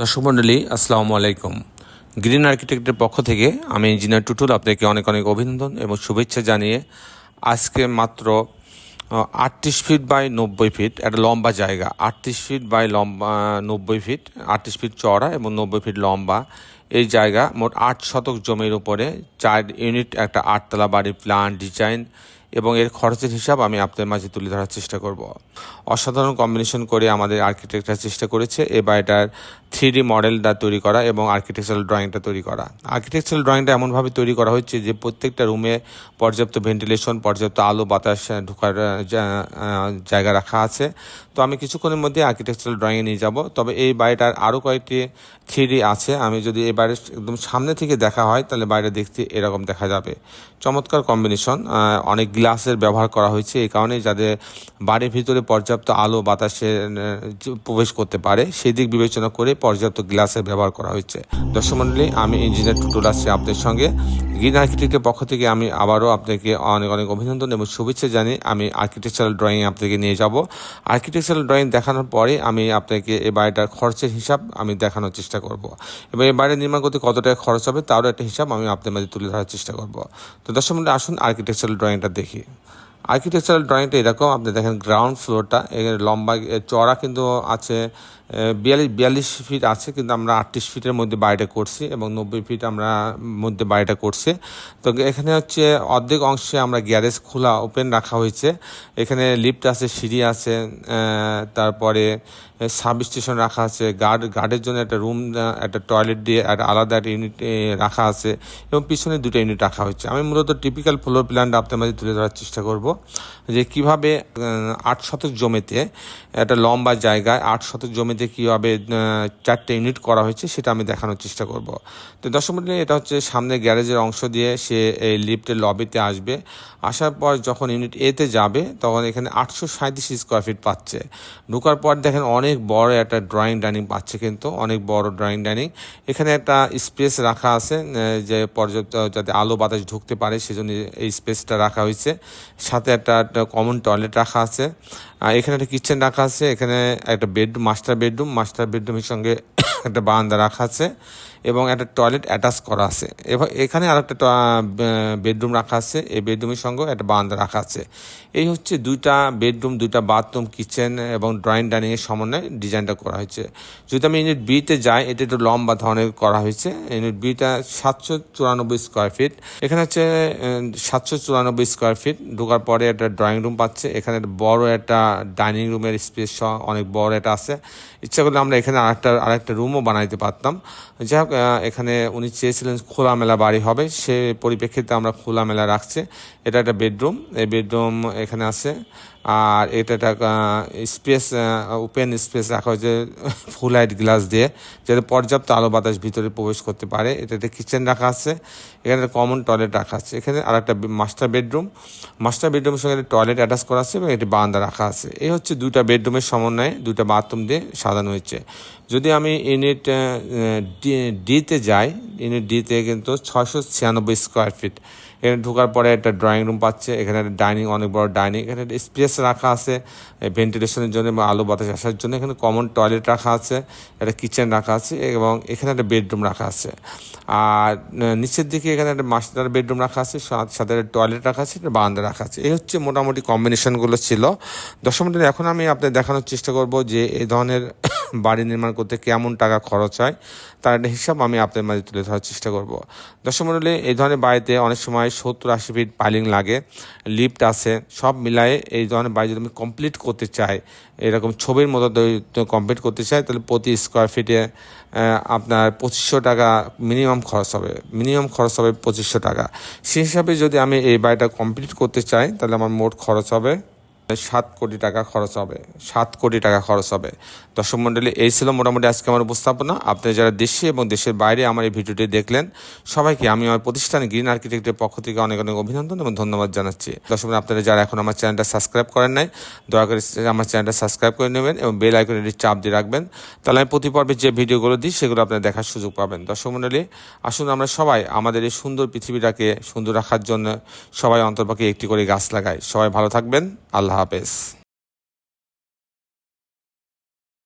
দর্শক মণ্ডলী আসসালামু আলাইকুম। গ্রিন আর্কিটেক্টের পক্ষ থেকে আমি ইঞ্জিনিয়ার টুটুল আপনাকে অনেক অনেক অভিনন্দন এবং শুভেচ্ছা জানিয়ে আজকে মাত্র আটত্রিশ ফিট বাই নব্বই ফিট, একটা লম্বা জায়গা, আটত্রিশ ফিট বাই লম্বা, নব্বই ফিট, আটত্রিশ ফিট চওড়া এবং নব্বই ফিট লম্বা। এই জায়গা মোট আট শতক জমির উপরে, চার ইউনিট, একটা আটতলা বাড়ির প্ল্যান ডিজাইন এবং এর খরচের হিসাব আমি আপনাদের মাঝে তুলে ধরার চেষ্টা করব। অসাধারণ কম্বিনেশন করে আমাদের আর্কিটেক্টরা চেষ্টা করেছে। এ বাড়িটার থ্রি ডি মডেলটা তৈরি করা এবং আর্কিটেকচারাল ড্রয়িংটা তৈরি করা। আর্কিটেকচারাল ড্রয়িংটা এমনভাবে তৈরি করা হচ্ছে যে প্রত্যেকটা রুমে পর্যাপ্ত ভেন্টিলেশন পর্যাপ্ত আলো, বাতাস ঢোকার জায়গা রাখা আছে। তো আমি কিছুক্ষণের মধ্যে আর্কিটেকচারাল ড্রয়িংয়ে নিয়ে যাব। তবে এই বাড়িটার আরও কয়েকটি থ্রি আছে। আমি যদি এই বাড়ির একদম সামনে থেকে দেখা হয়, তাহলে বাইরে দেখতে এরকম দেখা যাবে। চমৎকার কম্বিনেশন অনেক গ্লাসের ব্যবহার করা হয়েছে। এই কারণে যাদের বাড়ির ভিতরে পর্যাপ্ত আলো, বাতাসে প্রবেশ করতে পারে সেই দিক বিবেচনা করে পর্যাপ্ত গ্লাসের ব্যবহার করা হয়েছে। দর্শক মণ্ডলী আমি ইঞ্জিনিয়ার টুটুল আছি আপনাদের সঙ্গে। গ্রিন আর্কিটেক্টের পক্ষ থেকে আমি আবারও আপনাকে অনেক অনেক অভিনন্দন এবং শুভেচ্ছা জানিয়ে আমি আর্কিটেকচারাল ড্রয়িং আপনাকে নিয়ে যাব। আর্কিটেকচারাল ড্রয়িং দেখানোর পরে আমি আপনাকে এই বাড়িটার খরচের হিসাব আমি দেখানোর চেষ্টা করব। এবং এই বাড়ি নির্মাণ করতে কত টাকা খরচ হবে, তারও একটা হিসাব আমি আপনাদের মাঝে তুলে ধরার চেষ্টা করব। তো দর্শক মণ্ডলী আসুন আর্কিটেকচারাল ড্রয়িংটা দেখি। আর্কিটেকচারাল ড্রয়িংটা এরকম আপনি দেখেন গ্রাউন্ড ফ্লোরটা এর লম্বা চড়া কিন্তু আছে বিয়াল্লিশ বিয়াল্লিশ ফিট আছে, কিন্তু আমরা আটত্রিশ ফিটের মধ্যে বাড়িটা করছি এবং নব্বই ফিট আমরা মধ্যে বাড়িটা করছি। তো এখানে হচ্ছে অর্ধেক অংশে আমরা গ্যারেজ খোলা ওপেন রাখা হয়েছে। এখানে লিফট আছে, সিঁড়ি আছে তারপরে সাব স্টেশন রাখা আছে। গার্ড গার্ডের জন্য একটা রুম একটা টয়লেট দিয়ে একটা আলাদা একটা ইউনিট রাখা আছে এবং পিছনে দুটো ইউনিট রাখা হয়েছে। আমি মূলত টিপিক্যাল ফ্লোর প্ল্যানটা আপনার মাঝে তুলে ধরার চেষ্টা করব যে কীভাবে আট শতক জমিতে, একটা লম্বা জায়গায় আট শতক জমিতে কীভাবে চারটে ইউনিট করা হয়েছে সেটা আমি দেখানোর চেষ্টা করব। তো দর্শক মণ্ডলী, এটা হচ্ছে সামনে গ্যারেজের অংশ দিয়ে সে এই লিফটের লবিতে আসবে। আসার পর যখন ইউনিট এতে যাবে তখন এখানে আটশো সাঁত্রিশ স্কোয়ার ফিট পাচ্ছে। ঢোকার পর দেখেন অনেক বড় একটা ড্রয়িং ডাইনিং পাচ্ছে কিন্তু অনেক বড় ড্রয়িং ডাইনিং এখানে একটা স্পেস রাখা আছে যে পর্যাপ্ত যাতে আলো বাতাস ঢুকতে পারে সেজন্য এই স্পেসটা রাখা হয়েছে। সাথে একটা কমন টয়লেট রাখা আছে। এখানে একটা কিচেন রাখা আছে এখানে একটা বেড মাস্টার বেডরুম মাস্টার বেডরুমের সঙ্গে একটা বারান্দা রাখা আছে এবং একটা টয়লেট অ্যাটাচ করা আছে। এবং এখানে আর একটা বেডরুম রাখা আছে। এই বেডরুমের সঙ্গেও একটা বারান্দা রাখা আছে। এই হচ্ছে দুইটা বেডরুম, দুইটা বাথরুম, কিচেন এবং ড্রয়িং ডাইনিংয়ের সমন্বয়ে ডিজাইনটা করা হয়েছে। যদি আমি ইউনিট বিতে যাই, এটা একটু লম্বা ধরনের করা হয়েছে। ইউনিট বিটা সাতশো চুরানব্বই স্কোয়ার ফিট এখানে হচ্ছে সাতশো চুরানব্বই স্কোয়ার ফিট ঢোকার পরে একটা ড্রয়িং রুম পাচ্ছে। এখানে বড় একটা ডাইনিং রুমের স্পেস অনেক বড় একটা আছে। ইচ্ছা করলে আমরা এখানে আরেকটা আরেকটা রুমও বানাইতে পারতাম। যাই হোক এখানে উনি চেয়েছিলেন খোলামেলা বাড়ি হবে। সে পরিপ্রেক্ষিতে আমরা খোলামেলা রাখছি। এটা একটা বেডরুম। এই বেডরুম এখানে আছে। আর এটা একটা স্পেস ওপেন স্পেস রাখা হয়েছে ফুল লাইট গ্লাস দিয়ে, যাতে পর্যাপ্ত আলো বাতাস ভিতরে প্রবেশ করতে পারে। এটা একটা কিচেন রাখা আছে। এখানে কমন টয়লেট রাখা আছে। এখানে আর একটা মাস্টার বেডরুম। মাস্টার বেডরুমের সঙ্গে একটা টয়লেট অ্যাটাচ করা আছে এবং একটি বারান্দা রাখা আছে। এই হচ্ছে দুইটা বেডরুমের সমন্বয়ে দুইটা বাথরুম দিয়ে সাজানো হয়েছে। যদি আমি ইউনিট ডিতে যাই ইউনিট ডিতে কিন্তু ছয়শো ছিয়ানব্বই স্কোয়ার ফিট এখানে ঢোকার পরে একটা ড্রয়িং রুম পাচ্ছে, এখানে একটা ডাইনিং অনেক বড় ডাইনিং এখানে একটা স্পেস রাখা আছে ভেন্টিলেশনের জন্য এবং আলো বাতাস আসার জন্য। এখানে কমন টয়লেট রাখা আছে, একটা কিচেন রাখা আছে এবং এখানে একটা বেডরুম রাখা আছে। আর নিচের দিকে এখানে একটা মাস্টার বেডরুম রাখা আছে, সাথে একটা টয়লেট রাখা আছে, একটা বারান্দা রাখা আছে। এই হচ্ছে মোটামুটি কম্বিনেশনগুলো ছিল। দশ মিনিট এখন আমি আপনাদের দেখানোর চেষ্টা করব যে এই ধরনের বাড়ি নির্মাণ করতে কেমন টাকা খরচ হয়, তার একটা হিসাব আমি আপনাদের মাঝে তুলে ধরার চেষ্টা করব। দর্শক মণ্ডলী, এই ধরনের বাড়িতে অনেক সময় সত্তর আশি ফিট পাইলিং লাগে লিফট আছে, সব মিলায়ে এই ধরনের বাড়ি যদি আমি কমপ্লিট করতে চাই, এরকম ছবির মতো কমপ্লিট করতে চাই তাহলে প্রতি স্কোয়ার ফিটে আপনার পঁচিশশো টাকা মিনিমাম খরচ হবে মিনিমাম খরচ হবে পঁচিশশো টাকা। সেই হিসাবে যদি আমি এই বাড়িটা কমপ্লিট করতে চাই, তাহলে আমার মোট খরচ হবে সাত কোটি টাকা খরচ হবে, সাত কোটি টাকা খরচ হবে। দর্শক মণ্ডলী এই ছিল মোটামুটি আজকে আমার উপস্থাপনা। আপনি যারা দেশে এবং দেশের বাইরে আমার এই ভিডিওটি দেখলেন, সবাইকে আমি আমার প্রতিষ্ঠান গ্রিন আর্কিটেক্টের পক্ষ থেকে অনেক অনেক অভিনন্দন এবং ধন্যবাদ জানাচ্ছি। দর্শক আপনারা যারা এখন আমার চ্যানেলটা সাবস্ক্রাইব করেন নাই, দয়া করে আমার চ্যানেলটা সাবস্ক্রাইব করে নেবেন এবং বেল আইকনের চাপ দিয়ে রাখবেন। তাহলে আমি প্রতি পর্বে যে ভিডিওগুলো দিই, সেগুলো আপনারা দেখার সুযোগ পাবেন। দর্শক মণ্ডলী আসুন আমরা সবাই আমাদের এই সুন্দর পৃথিবীটাকে সুন্দর রাখার জন্য সবাই অন্তর্পক্ষে একটি করে গাছ লাগাই। সবাই ভালো থাকবেন। আল্লাহ হাফেজ।